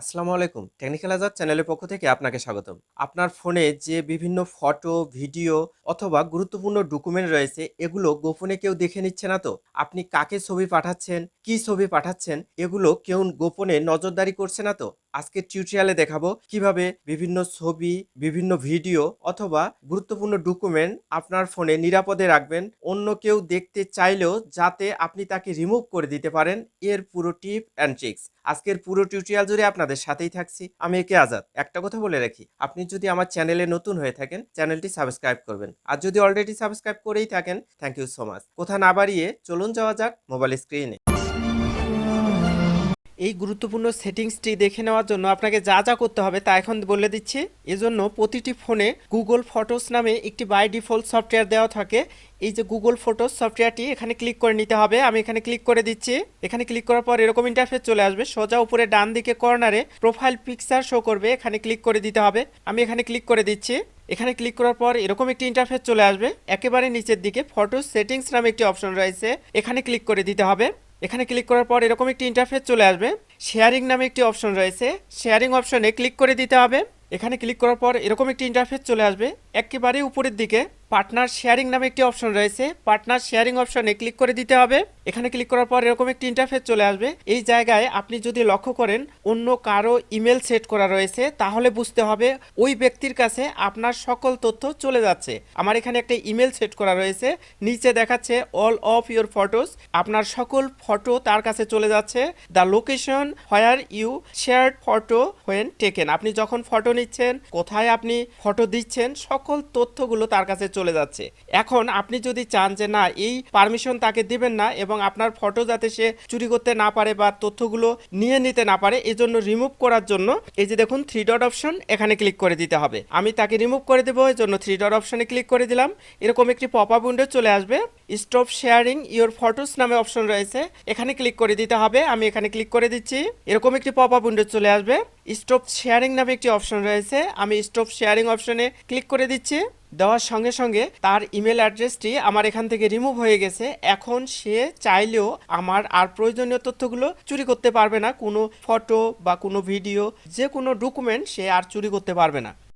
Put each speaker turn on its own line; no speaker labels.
আসসালামু আলাইকুম। টেকনিক্যাল আজাদ চ্যানেলের পক্ষ থেকে আপনাকে স্বাগতম। আপনার ফোনে যে বিভিন্ন ফটো, ভিডিও অথবা গুরুত্বপূর্ণ ডকুমেন্ট রয়েছে, এগুলো গোপনে কেউ দেখে নিচ্ছে না তো? আপনি কাকে ছবি পাঠাচ্ছেন? কি ছবি পাঠাচ্ছেন, এগুলো কেউ গোপনে নজরদারি করছে না তো? আজকে টিউটোরিয়ালে দেখাবো কীভাবে বিভিন্ন ছবি, বিভিন্ন ভিডিও অথবা গুরুত্বপূর্ণ ডকুমেন্ট আপনার ফোনে নিরাপদে রাখবেন, অন্য কেউ দেখতে চাইলেও যাতে আপনি তাকে রিমুভ করে দিতে পারেন, এর পুরো টিপ অ্যান্ড ট্রিক্স আজকের পুরো টিউটোরিয়াল জুড়ে আপনাদের সাথেই থাকছি, আমি একে আজাদ। একটা কথা বলে রাখি, আপনি যদি আমার চ্যানেলে নতুন হয়ে থাকেন চ্যানেলটি সাবস্ক্রাইব করবেন। আর যদি অলরেডি সাবস্ক্রাইব করেই থাকেন থ্যাংক ইউ সো মাচ কোথা না বাড়িয়ে চলুন যাওয়া যাক মোবাইল স্ক্রিনে এই গুরুত্বপূর্ণ সেটিংসটি দেখে নেওয়ার জন্য আপনাকে যা যা করতে হবে তা এখন বলে দিচ্ছি। এজন্য প্রতিটি ফোনে গুগল ফটোস নামে একটি বাই ডিফল্ট সফটওয়্যার দেওয়া থাকে। এই যে গুগল ফটোস সফটওয়্যারটি এখানে ক্লিক করে নিতে হবে। আমি এখানে ক্লিক করে দিচ্ছি। এখানে ক্লিক করার পর এরকম ইন্টারফেস চলে আসবে। সোজা উপরে ডান দিকে কর্নারে প্রোফাইল পিকচার শো করবে। এখানে ক্লিক করে দিতে হবে। আমি এখানে ক্লিক করে দিচ্ছি। এখানে ক্লিক করার পর এরকম একটি ইন্টারফেস চলে আসবে। একেবারে নিচের দিকে ফটো সেটিংস নামে একটি অপশন রয়েছে। এখানে ক্লিক করে দিতে হবে। এখানে ক্লিক করার পর এরকম একটি ইন্টারফেস চলে আসবে। শেয়ারিং নামে একটি অপশন রয়েছে। শেয়ারিং অপশনে ক্লিক করে দিতে হবে। এখানে ক্লিক করার পর এরকম একটি ইন্টারফেস চলে আসবে। একেবারে উপরের দিকে পার্টনার শেয়ারিং নামে একটি অপশন রয়েছে। পার্টনার শেয়ারিং অপশনে ক্লিক করে দিতে হবে। এখানে ক্লিক করার পর এরকম একটি ইন্টারফেস চলে আসবে। এই জায়গায় আপনি যদি লক্ষ্য করেন, অন্য কারও ইমেল সেট করা রয়েছে, তাহলে বুঝতে হবে ওই ব্যক্তির কাছে আপনার সকল তথ্য চলে যাচ্ছে। আমার এখানে একটা ইমেল সেট করা রয়েছে। নিচে দেখাচ্ছে অল অফ ইউর ফটোস আপনার সকল ফটো তার কাছে চলে যাচ্ছে। The location where you share photo when taken আপনি যখন ফটো নিচ্ছেন, কোথায় আপনি ফটো দিচ্ছেন, সকল তথ্যগুলো তার কাছে চলে যাচ্ছে। এখন আপনি যদি চান যে না, এই পারমিশন তাকে দিবেন না এবং আপনার ফটো যাতে সে চুরি করতে না পারে বা তথ্যগুলো নিয়ে নিতে না পারে, এই জন্য রিমুভ করার জন্য এই যে দেখুন থ্রি ডট অপশন এখানে ক্লিক করে দিতে হবে। আমি তাকে রিমুভ করে দেবো, এই জন্য থ্রি ডট অপশনে ক্লিক করে দিলাম। এরকম একটি পপ আপ উইন্ডো চলে আসবে। স্টপ শেয়ারিং ইওর ফটোস নামে অপশন রয়েছে। এখানে ক্লিক করে দিতে হবে। আমি এখানে ক্লিক করে দিচ্ছি। এরকম একটি পপ আপ উইন্ডো চলে আসবে। স্টপ শেয়ারিং নামে একটি অপশন রয়েছে। আমি স্টপ শেয়ারিং অপশনে ক্লিক করে দিচ্ছি। দেওয়ার সঙ্গে সঙ্গে তার ইমেল অ্যাড্রেসটি আমার এখান থেকে রিমুভ হয়ে গেছে। এখন সে চাইলেও আমার আর প্রয়োজনীয় তথ্যগুলো চুরি করতে পারবে না। কোনো ফটো বা কোনো ভিডিও যে কোনো ডকুমেন্ট সে আর চুরি করতে পারবে না।